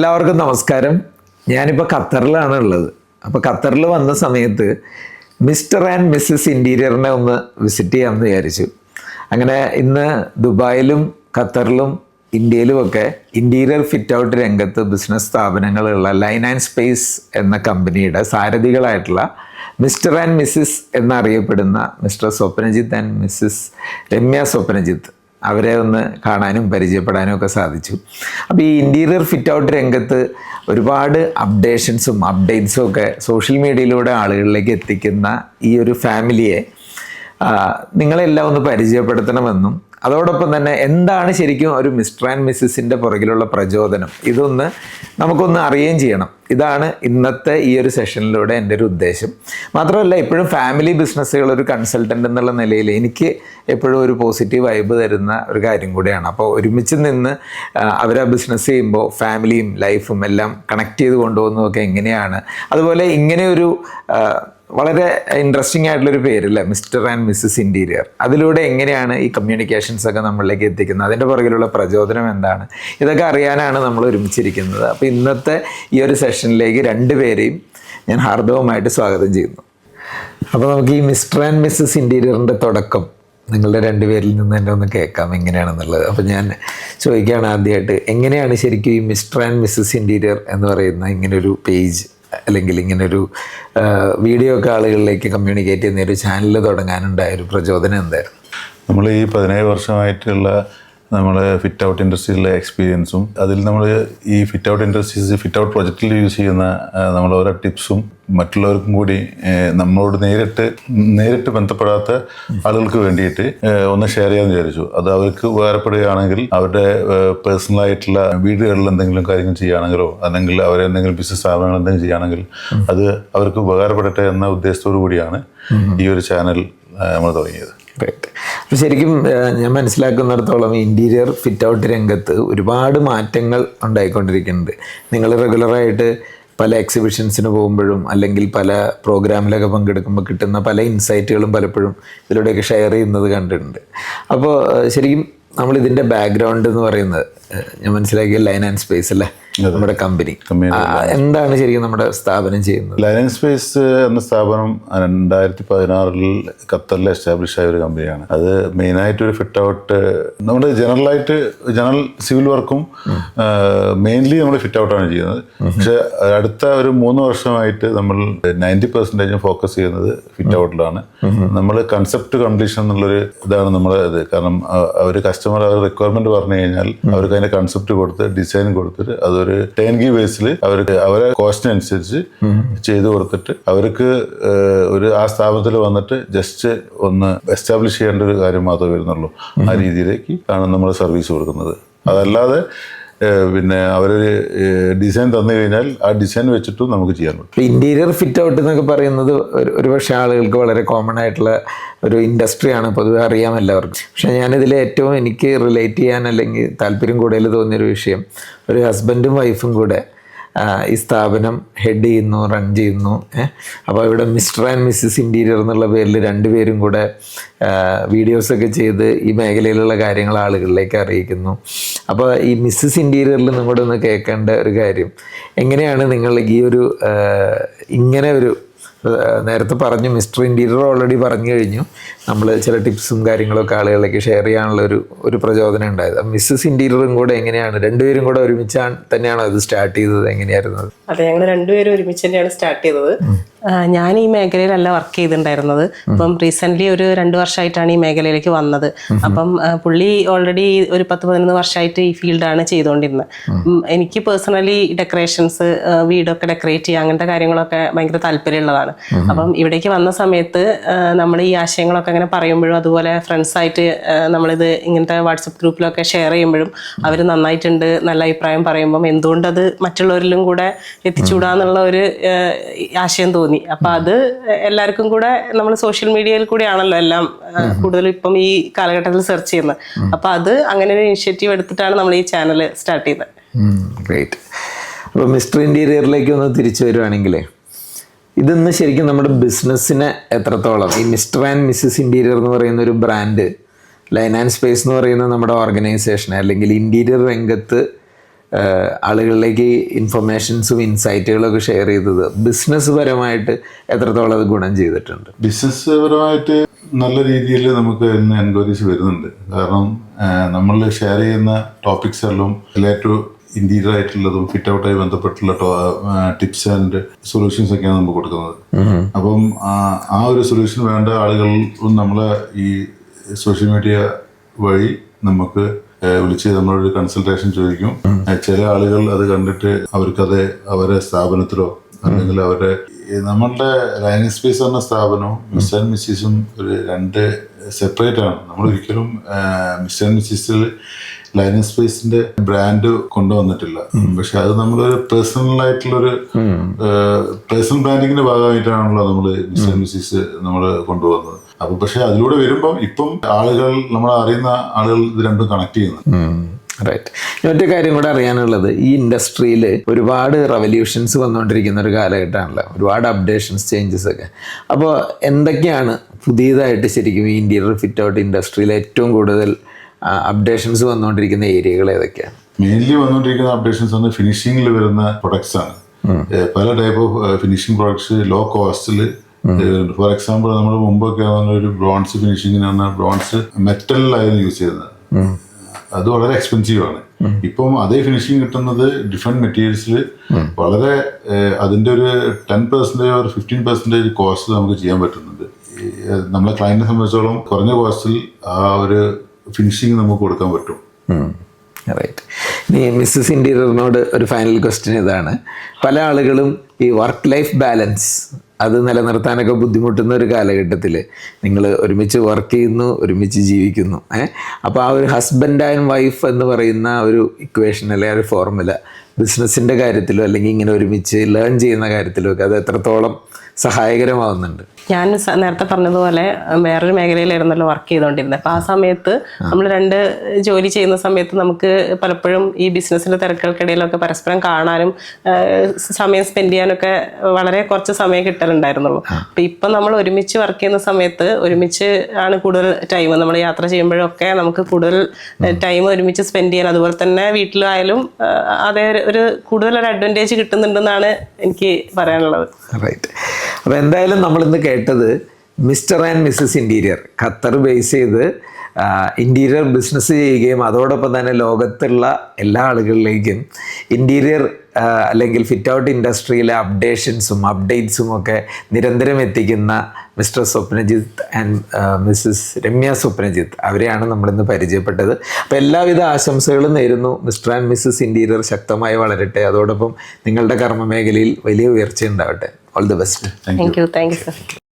എല്ലാവർക്കും നമസ്കാരം. ഞാനിപ്പോൾ ഖത്തറിലാണ് ഉള്ളത് അപ്പോൾ ഖത്തറിൽ വന്ന സമയത്ത് മിസ്റ്റർ ആൻഡ് മിസ്സസ് ഇന്റീരിയറിനെ ഒന്ന് വിസിറ്റ് ചെയ്യാമെന്ന് വിചാരിച്ചു. അങ്ങനെ ഇന്ന് ദുബായിലും ഖത്തറിലും ഇന്ത്യയിലുമൊക്കെ ഇന്റീരിയർ ഫിറ്റ് ഔട്ട് രംഗത്ത് ബിസിനസ് സ്ഥാപനങ്ങളുള്ള ലൈൻ ആൻഡ് സ്പേസ് എന്ന കമ്പനിയുടെ സാരഥികളായിട്ടുള്ള മിസ്റ്റർ ആൻഡ് മിസ്സിസ് എന്നറിയപ്പെടുന്ന mister Swapnajith and missus Ramya Swapnajith അവരെ ഒന്ന് കാണാനും പരിചയപ്പെടാനും ഒക്കെ സാധിച്ചു. അപ്പോൾ ഈ ഇന്റീരിയർ ഫിറ്റ് ഔട്ട് രംഗത്ത് ഒരുപാട് അപ്ഡേഷൻസും അപ്ഡേറ്റ്സും ഒക്കെ സോഷ്യൽ മീഡിയയിലൂടെ ആളുകളിലേക്ക് എത്തിക്കുന്ന ഈ ഒരു ഫാമിലിയെ നിങ്ങളെല്ലാം ഒന്ന് പരിചയപ്പെടുത്തണമെന്നും അതോടൊപ്പം തന്നെ എന്താണ് ശരിക്കും ഒരു മിസ്റ്റർ ആൻഡ് മിസ്സിസിന്റെ പുറകിലുള്ള പ്രചോദനം? ഇതൊന്ന് നമുക്കൊന്ന് അറിയുകയും ചെയ്യണം. ഇതാണ് ഇന്നത്തെ ഈ ഒരു സെഷനിലൂടെ എന്റെ ഒരു ഉദ്ദേശം. മാത്രമല്ല എപ്പോഴും ഫാമിലി ബിസിനസ്സുകൾ ഒരു കൺസൾട്ടന്റ് എന്നുള്ള നിലയിൽ എനിക്ക് എപ്പോഴും ഒരു പോസിറ്റീവ് വൈബ് തരുന്ന ഒരു കാര്യം കൂടിയാണ്. അപ്പോൾ ഒരുമിച്ച് നിന്ന് അവരാ ബിസിനസ് ചെയ്യുമ്പോൾ ഫാമിലിയും ലൈഫും എല്ലാം കണക്ട് ചെയ്ത് കൊണ്ടുപോകുന്നതൊക്കെ എങ്ങനെയാണ്? അതുപോലെ ഇങ്ങനെ ഒരു ആ, വളരെ ഇൻട്രസ്റ്റിംഗ് ആയിട്ടുള്ളൊരു പേരല്ലേ? മിസ്റ്റർ ആൻഡ് മിസ്സസ് ഇന്റീരിയർ അതിലൂടെ എങ്ങനെയാണ് ഈ കമ്മ്യൂണിക്കേഷൻസ് ഒക്കെ നമ്മളിലേക്ക് എത്തിക്കുന്നത്? അതിന്റെ പുറകിലുള്ള പ്രചോദനം എന്താണ്? ഇതൊക്കെ അറിയാനാണ് നമ്മൾ ഒരുമിച്ചിരിക്കുന്നത്. അപ്പോൾ ഇന്നത്തെ ഈ ഒരു സെഷനിലേക്ക് രണ്ടുപേരെയും ഞാൻ ഹാർദവുമായിട്ട് സ്വാഗതം ചെയ്യുന്നു. അപ്പോൾ നമുക്ക് ഈ മിസ്റ്റർ ആൻഡ് മിസ്സസ് ഇന്റീരിയറിന്റെ തുടക്കം നിങ്ങളുടെ രണ്ടുപേരിൽ നിന്ന് തന്നെ ഒന്ന് കേൾക്കാം എങ്ങനെയാണെന്നുള്ളത്. അപ്പോൾ ഞാൻ ചോദിക്കുകയാണ് ആദ്യമായിട്ട് എങ്ങനെയാണ് ശരിക്കും ഈ മിസ്റ്റർ ആൻഡ് മിസ്സസ് ഇന്റീരിയർ എന്ന് പറയുന്ന ഇങ്ങനൊരു പേജ്? അല്ലെങ്കിൽ ഇങ്ങനൊരു വീഡിയോ ഒക്കെ ആളുകളിലേക്ക് കമ്മ്യൂണിക്കേറ്റ് ചെയ്യുന്ന ഒരു ചാനൽ തുടങ്ങാനുണ്ടായ ഒരു പ്രചോദനം എന്തായിരുന്നു? നമ്മൾ ഈ പതിനേഴ് വർഷമായിട്ടുള്ള നമ്മൾ ഫിറ്റ് ഔട്ട് ഇൻഡസ്ട്രിയിലെ എക്സ്പീരിയൻസും അതിൽ നമ്മൾ ഈ fit out industries fit out പ്രൊജക്റ്റിൽ use ചെയ്യുന്ന നമ്മൾ ഓരോ ടിപ്സും മറ്റുള്ളവർക്കും കൂടി നമ്മളോട് നേരിട്ട് നേരിട്ട് ബന്ധപ്പെടാത്ത ആളുകൾക്ക് വേണ്ടിയിട്ട് ഒന്ന് ഷെയർ ചെയ്യാമെന്ന് വിചാരിച്ചു. അത് അവർക്ക് ഉപകാരപ്പെടുകയാണെങ്കിൽ അവരുടെ പേഴ്സണലായിട്ടുള്ള വീടുകളിൽ എന്തെങ്കിലും കാര്യങ്ങൾ ചെയ്യുകയാണെങ്കിലോ അല്ലെങ്കിൽ അവരെന്തെങ്കിലും ബിസിനസ് സ്ഥാപനങ്ങൾ എന്തെങ്കിലും ചെയ്യുകയാണെങ്കിൽ അത് അവർക്ക് ഉപകാരപ്പെടട്ടെ എന്ന ഉദ്ദേശത്തോടു കൂടിയാണ് ഈ ഒരു ചാനൽ നമ്മൾ തുടങ്ങിയത്. അപ്പോൾ ശരിക്കും ഞാൻ മനസ്സിലാക്കുന്നിടത്തോളം ഇന്റീരിയർ ഫിറ്റ് ഔട്ട് രംഗത്ത് ഒരുപാട് മാറ്റങ്ങൾ ഉണ്ടായിക്കൊണ്ടിരിക്കുന്നുണ്ട്. നിങ്ങൾ റെഗുലറായിട്ട് പല എക്സിബിഷൻസിന് പോകുമ്പോഴും അല്ലെങ്കിൽ പല പ്രോഗ്രാമിലൊക്കെ പങ്കെടുക്കുമ്പോൾ കിട്ടുന്ന പല ഇൻസൈറ്റുകളും പലപ്പോഴും ഇതിലൂടെയൊക്കെ ഷെയർ ചെയ്യുന്നത് കണ്ടിട്ടുണ്ട്. അപ്പോൾ ശരിക്കും നമ്മൾ ഇതിന്റെ ബാക്ക്ഗ്രൗണ്ട് എന്ന് പറയുന്നത് ഞാൻ മനസ്സിലാക്കിയ ലൈൻ ആൻഡ് സ്പേസ് അല്ലേ? നമ്മുടെ കമ്പനി. എന്താണ് ശരിക്കും നമ്മുടെ സ്ഥാപനം ചെയ്യുന്നത്? ലയൻ സ്പേസ് എന്ന സ്ഥാപനം രണ്ടായിരത്തി പതിനാറിൽ ഖത്തറിൽ എസ്റ്റാബ്ലിഷ് ആയ ഒരു കമ്പനിയാണ്. അത് മെയിനായിട്ട് ഒരു ഫിറ്റ് ഔട്ട് നമ്മുടെ ജനറലായിട്ട് ജനറൽ സിവിൽ വർക്കും മെയിൻലി നമ്മൾ ഫിറ്റ് ഔട്ടാണ് ചെയ്യുന്നത്. പക്ഷെ അടുത്ത ഒരു മൂന്ന് വർഷമായിട്ട് നമ്മൾ നയന്റി പെർസെന്റേജും ഫോക്കസ് ചെയ്യുന്നത് ഫിറ്റ് ഔട്ടിലാണ് നമ്മൾ കൺസെപ്റ്റ് കംപ്ലീഷൻ എന്നുള്ളൊരു ഇതാണ് നമ്മുടെ ഇത്. കാരണം അവർ കസ്റ്റമർ അവർ റിക്വയർമെന്റ് പറഞ്ഞു കഴിഞ്ഞാൽ അവർക്ക് അതിന്റെ കൺസെപ്റ്റ് കൊടുത്ത് ഡിസൈൻ കൊടുത്തിട്ട് അതൊരു ടെൻ ഗി ബേസിൽ അവർക്ക് അവരെ കോസ്റ്റിനനുസരിച്ച് ചെയ്തു കൊടുത്തിട്ട് അവർക്ക് ഒരു ആ സ്ഥാപനത്തിൽ വന്നിട്ട് ജസ്റ്റ് ഒന്ന് എസ്റ്റാബ്ലിഷ് ചെയ്യേണ്ട ഒരു കാര്യം മാത്രമേ വരുന്നുള്ളൂ. ആ രീതിയിലേക്ക് ആണ് നമ്മൾ സർവീസ് കൊടുക്കുന്നത്. അതല്ലാതെ പിന്നെ അവരൊരു ഡിസൈൻ തന്നു കഴിഞ്ഞാൽ ആ ഡിസൈൻ വെച്ചിട്ടും നമുക്ക് ചെയ്യാൻ പറ്റും. ഇന്റീരിയർ ഫിറ്റ് ഔട്ട് എന്നൊക്കെ പറയുന്നത് ഒരു ഒരുപക്ഷെ ആളുകൾക്ക് വളരെ കോമൺ ആയിട്ടുള്ള ഒരു ഇൻഡസ്ട്രിയാണ് പൊതുവെ അറിയാം എല്ലാവർക്കും. പക്ഷെ ഞാനിതിൽ ഏറ്റവും എനിക്ക് റിലേറ്റ് ചെയ്യാൻ അല്ലെങ്കിൽ താല്പര്യം കൂടുതൽ തോന്നിയൊരു വിഷയം ഒരു ഹസ്ബൻഡും വൈഫും കൂടെ ഈ സ്ഥാപനം ഹെഡ് ചെയ്യുന്നു റൺ ചെയ്യുന്നു അപ്പോൾ ഇവിടെ മിസ്റ്റർ ആൻഡ് മിസ്സിസ് ഇന്റീരിയർ എന്നുള്ള പേരിൽ രണ്ടുപേരും കൂടെ വീഡിയോസൊക്കെ ചെയ്ത് ഈ മേഖലയിലുള്ള കാര്യങ്ങൾ ആളുകളിലേക്ക് അറിയിക്കുന്നു. അപ്പോൾ ഈ മിസ്സിസ് ഇന്റീരിയറിൽ നിങ്ങളുടെ ഒന്ന് കേൾക്കേണ്ട ഒരു കാര്യം എങ്ങനെയാണ് നിങ്ങൾ ഈ ഒരു ഇങ്ങനെ ഒരു നേരത്തെ പറഞ്ഞു മിസ്റ്റർ ഇന്റീരിയർ ഓൾറെഡി പറഞ്ഞു കഴിഞ്ഞു. നമ്മൾ ചില ടിപ്സും കാര്യങ്ങളൊക്കെ ആളുകളിലേക്ക് ഷെയർ ചെയ്യാനുള്ള ഒരു ഒരു പ്രചോദനം ഉണ്ടായത്. മിസ്സസ് ഇന്റീരിയറും കൂടെ എങ്ങനെയാണ്? രണ്ടുപേരും കൂടെ ഒരുമിച്ചാണ് തന്നെയാണ് അത് സ്റ്റാർട്ട് ചെയ്തത്? എങ്ങനെയായിരുന്നു അത്? ഞങ്ങൾ രണ്ടുപേരും ഒരുമിച്ച് തന്നെയാണ് സ്റ്റാർട്ട് ചെയ്തത്. ഞാൻ ഈ മേഖലയിലല്ല വർക്ക് ചെയ്തിട്ടുണ്ടായിരുന്നത്. അപ്പം റീസെന്റ് ഒരു രണ്ട് വർഷമായിട്ടാണ് ഈ മേഖലയിലേക്ക് വന്നത്. അപ്പം പുള്ളി ഓൾറെഡി ഒരു പത്ത് പതിനൊന്ന് വർഷമായിട്ട് ഈ ഫീൽഡാണ് ചെയ്തുകൊണ്ടിരുന്നത് എനിക്ക് പേഴ്സണലി ഡെക്കറേഷൻസ് വീടൊക്കെ ഡെക്കറേറ്റ് ചെയ്യുക അങ്ങനത്തെ കാര്യങ്ങളൊക്കെ ഭയങ്കര താല്പര്യമുള്ളതാണ്. അപ്പം ഇവിടേക്ക് വന്ന സമയത്ത് നമ്മൾ ഈ ആശയങ്ങളൊക്കെ അങ്ങനെ പറയുമ്പോഴും അതുപോലെ ഫ്രണ്ട്സായിട്ട് നമ്മളിത് ഇങ്ങനത്തെ വാട്സപ്പ് ഗ്രൂപ്പിലൊക്കെ ഷെയർ ചെയ്യുമ്പോഴും അവർ നന്നായിട്ടുണ്ട് നല്ല അഭിപ്രായം പറയുമ്പം എന്തുകൊണ്ടത് മറ്റുള്ളവരിലും കൂടെ എത്തിച്ചൂടാന്നുള്ള ഒരു ആശയം തോന്നി. അപ്പൊ അത് എല്ലാവർക്കും കൂടെ നമ്മൾ സോഷ്യൽ മീഡിയയിൽ കൂടിയാണല്ലോ എല്ലാം കൂടുതൽ കൂടുതലും ഇപ്പം ഈ കാലഘട്ടത്തിൽ സെർച്ച് ചെയ്യുന്നത്. അപ്പൊ അത് അങ്ങനെ ഒരു ഇനിഷ്യേറ്റീവ് എടുത്തിട്ടാണ് നമ്മൾ ഈ ചാനൽ സ്റ്റാർട്ട് ചെയ്തത്. ഗ്രേറ്റ് അപ്പോൾ മിസ്റ്റർ ഇന്റീരിയറിലേക്ക് ഒന്ന് തിരിച്ചു വരുവാണെങ്കിൽ ഇതിന്ന് ശരിക്കും നമ്മുടെ ബിസിനസ്സിനെ എത്രത്തോളം ഈ മിസ്റ്റർ ആൻഡ് മിസ്സസ് ഇന്റീരിയർ എന്ന് പറയുന്ന ഒരു ബ്രാൻഡ് ലൈൻ ആൻഡ് സ്പേസ് എന്ന് പറയുന്ന നമ്മുടെ ഓർഗനൈസേഷനെ അല്ലെങ്കിൽ ഇന്റീരിയർ രംഗത്ത് ആളുകളിലേക്ക് ഇൻഫർമേഷൻസും ഇൻസൈറ്റുകളൊക്കെ ഷെയർ ചെയ്തത് ബിസിനസ് പരമായിട്ട് എത്രത്തോളം അത് ഗുണം ചെയ്തിട്ടുണ്ട്? ബിസിനസ് പരമായിട്ട് നല്ല രീതിയിൽ നമുക്ക് ഇന്ന് എൻക്വയറീസ് വരുന്നുണ്ട്. കാരണം നമ്മൾ ഷെയർ ചെയ്യുന്ന ടോപ്പിക്സ് എല്ലാം റിലേറ്റീവ് ഇന്റീരിയർ ആയിട്ടുള്ളതും ഫിറ്റ് ഔട്ടായി ബന്ധപ്പെട്ടുള്ള ടിപ്സ് ആൻഡ് സൊല്യൂഷൻസ് ഒക്കെയാണ് നമുക്ക് കൊടുക്കുന്നത്. അപ്പം ആ, ഒരു സൊല്യൂഷൻ വേണ്ട ആളുകൾ നമ്മളെ ഈ സോഷ്യൽ മീഡിയ വഴി നമുക്ക് വിളിച്ച് നമ്മളൊരു കൺസൾട്ടേഷൻ ചോദിക്കും. ചില ആളുകൾ അത് കണ്ടിട്ട് അവർക്കത് അവരെ സ്ഥാപനത്തിലോ അല്ലെങ്കിൽ അവരുടെ നമ്മളുടെ ലൈനിങ് സ്പേസ് എന്ന സ്ഥാപനവും മിസ്റ്റർ ആൻഡ് മിസ്സിസും ഒരു രണ്ട് സെപ്പറേറ്റ് ആണ്. നമ്മൾ ഒരിക്കലും മിസ്റ്റർ ആൻഡ് മിസ്സിസിൽ ലൈനിങ് സ്പേസിന്റെ ബ്രാൻഡ് കൊണ്ടുവന്നിട്ടില്ല. പക്ഷെ അത് നമ്മളൊരു പേഴ്സണൽ ആയിട്ടുള്ളൊരു പേഴ്സണൽ ബ്രാൻഡിങ്ങിന്റെ ഭാഗമായിട്ടാണല്ലോ നമ്മൾ മിസ്റ്റർ ആൻഡ് മിസ്സിസ് നമ്മൾ കൊണ്ടുവന്നത്. അപ്പൊ പക്ഷെ അതിലൂടെ വരുമ്പോൾ ഇപ്പം ആളുകൾ നമ്മൾ അറിയുന്ന ആളുകൾ ഇത് രണ്ടും കണക്ട് ചെയ്യുന്നു റൈറ്റ് കാര്യം കൂടെ അറിയാനുള്ളത് ഈ ഇൻഡസ്ട്രിയിൽ ഒരുപാട് റവല്യൂഷൻസ് വന്നുകൊണ്ടിരിക്കുന്ന ഒരു കാലഘട്ടമാണല്ലോ. ഒരുപാട് അപ്ഡേഷൻസ് ചേഞ്ചസ് ഒക്കെ. അപ്പോൾ എന്തൊക്കെയാണ് പുതിയതായിട്ട് ശരിക്കും ഈ ഇന്റീരിയർ ഫിറ്റ് ഔട്ട് ഇൻഡസ്ട്രിയിൽ ഏറ്റവും കൂടുതൽ അപ്ഡേഷൻസ് വന്നുകൊണ്ടിരിക്കുന്ന ഏരിയകൾ ഏതൊക്കെയാണ് മെയിൻലി വന്നുകൊണ്ടിരിക്കുന്ന അപ്ഡേഷൻസ് വന്ന് ഫിനിഷിംഗിൽ വരുന്ന പ്രൊഡക്ട്സ് ആണ്. പല type of finishing products low കോസ്റ്റിൽ for example നമ്മൾ മുമ്പൊക്കെ ഒരു ബ്രോൺസ് ഫിനിഷിങ്ങിന് വന്ന ബ്രോൺസ് മെറ്റലിലായിരുന്നു യൂസ് ചെയ്യുന്നത്. അത് വളരെ എക്സ്പെൻസീവ് ആണ്. ഇപ്പം അതേ ഫിനിഷിങ് കിട്ടുന്നത് ഡിഫറെന്റ് മെറ്റീരിയൽസിൽ വളരെ അതിന്റെ അതിന്റെ ഒരു ten percentage or fifteen percentage cost നമുക്ക് ചെയ്യാൻ പറ്റുന്നുണ്ട്. നമ്മളെ ക്ലയന്റിനെ സംബന്ധിച്ചോളം കുറഞ്ഞ കോസ്റ്റിൽ ആ ഒരു ഫിനിഷിങ് നമുക്ക് കൊടുക്കാൻ പറ്റും. റൈറ്റ് ഇനി മിസ്സസ് ഇന്റീരിയറിനോട് ഒരു ഫൈനൽ ക്വസ്റ്റ്യൻ ഇതാണ്. പല ആളുകളും ഈ വർക്ക് ലൈഫ് ബാലൻസ് അത് നിലനിർത്താനൊക്കെ ബുദ്ധിമുട്ടുന്ന ഒരു കാലഘട്ടത്തിൽ നിങ്ങൾ ഒരുമിച്ച് വർക്ക് ചെയ്യുന്നു ഒരുമിച്ച് ജീവിക്കുന്നു. ഏ? അപ്പോൾ ആ ഒരു ഹസ്ബൻഡ് ആൻഡ് വൈഫ് എന്ന് പറയുന്ന ഒരു ഇക്വേഷൻ അല്ലെങ്കിൽ ഒരു ഫോർമുല ബിസിനസ്സിന്റെ കാര്യത്തിലോ അല്ലെങ്കിൽ ഇങ്ങനെ ഒരുമിച്ച് ലേൺ ചെയ്യുന്ന കാര്യത്തിലോ ഒക്കെ അത് എത്രത്തോളം സഹായകരമാവുന്നുണ്ട്? ഞാൻ നേരത്തെ പറഞ്ഞതുപോലെ വേറൊരു മേഖലയിലായിരുന്നല്ലോ വർക്ക് ചെയ്തുകൊണ്ടിരുന്നത് അപ്പോൾ ആ സമയത്ത് നമ്മൾ രണ്ട് ജോലി ചെയ്യുന്ന സമയത്ത് നമുക്ക് പലപ്പോഴും ഈ ബിസിനസ്സിന്റെ തിരക്കുകൾക്കിടയിലൊക്കെ പരസ്പരം കാണാനും സമയം സ്പെൻഡ് ചെയ്യാനൊക്കെ വളരെ കുറച്ച് സമയം കിട്ടലുണ്ടായിരുന്നുള്ളൂ. അപ്പം ഇപ്പം നമ്മൾ ഒരുമിച്ച് വർക്ക് ചെയ്യുന്ന സമയത്ത് ഒരുമിച്ച് ആണ് കൂടുതൽ ടൈം നമ്മൾ യാത്ര ചെയ്യുമ്പോഴൊക്കെ നമുക്ക് കൂടുതൽ ടൈം ഒരുമിച്ച് സ്പെൻഡ് ചെയ്യാൻ അതുപോലെ തന്നെ വീട്ടിലായാലും അതേ ഒരു കൂടുതൽ ഒരു അഡ്വാന്റേജ് കിട്ടുന്നുണ്ടെന്നാണ് എനിക്ക് പറയാനുള്ളത്. റൈറ്റ് അപ്പോൾ എന്തായാലും നമ്മൾ ഇന്ന് കേട്ടത് Mr and Mrs interior Qatar base ചെയ്ത് ഇന്റീരിയർ ബിസിനസ് ചെയ്യുകയും അതോടൊപ്പം തന്നെ ലോകത്തുള്ള എല്ലാ ആളുകളിലേക്കും ഇന്റീരിയർ അല്ലെങ്കിൽ ഫിറ്റ് ഔട്ട് ഇൻഡസ്ട്രിയിലെ അപ്ഡേഷൻസും അപ്ഡേറ്റ്സും ഒക്കെ നിരന്തരം എത്തിക്കുന്ന mister Swapnajith and missus Ramya Swapnajith അവരെയാണ് നമ്മളിന്ന് പരിചയപ്പെട്ടത്. അപ്പോൾ എല്ലാവിധ ആശംസകളും നേരുന്നു. മിസ്റ്റർ ആൻഡ് മിസ്സസ് ഇന്റീരിയർ ശക്തമായി വളരട്ടെ. അതോടൊപ്പം നിങ്ങളുടെ കർമ്മമേഖലയിൽ വലിയ ഉയർച്ച ഉണ്ടാവട്ടെ. all the best. Thank, you. Thank you, sir. You.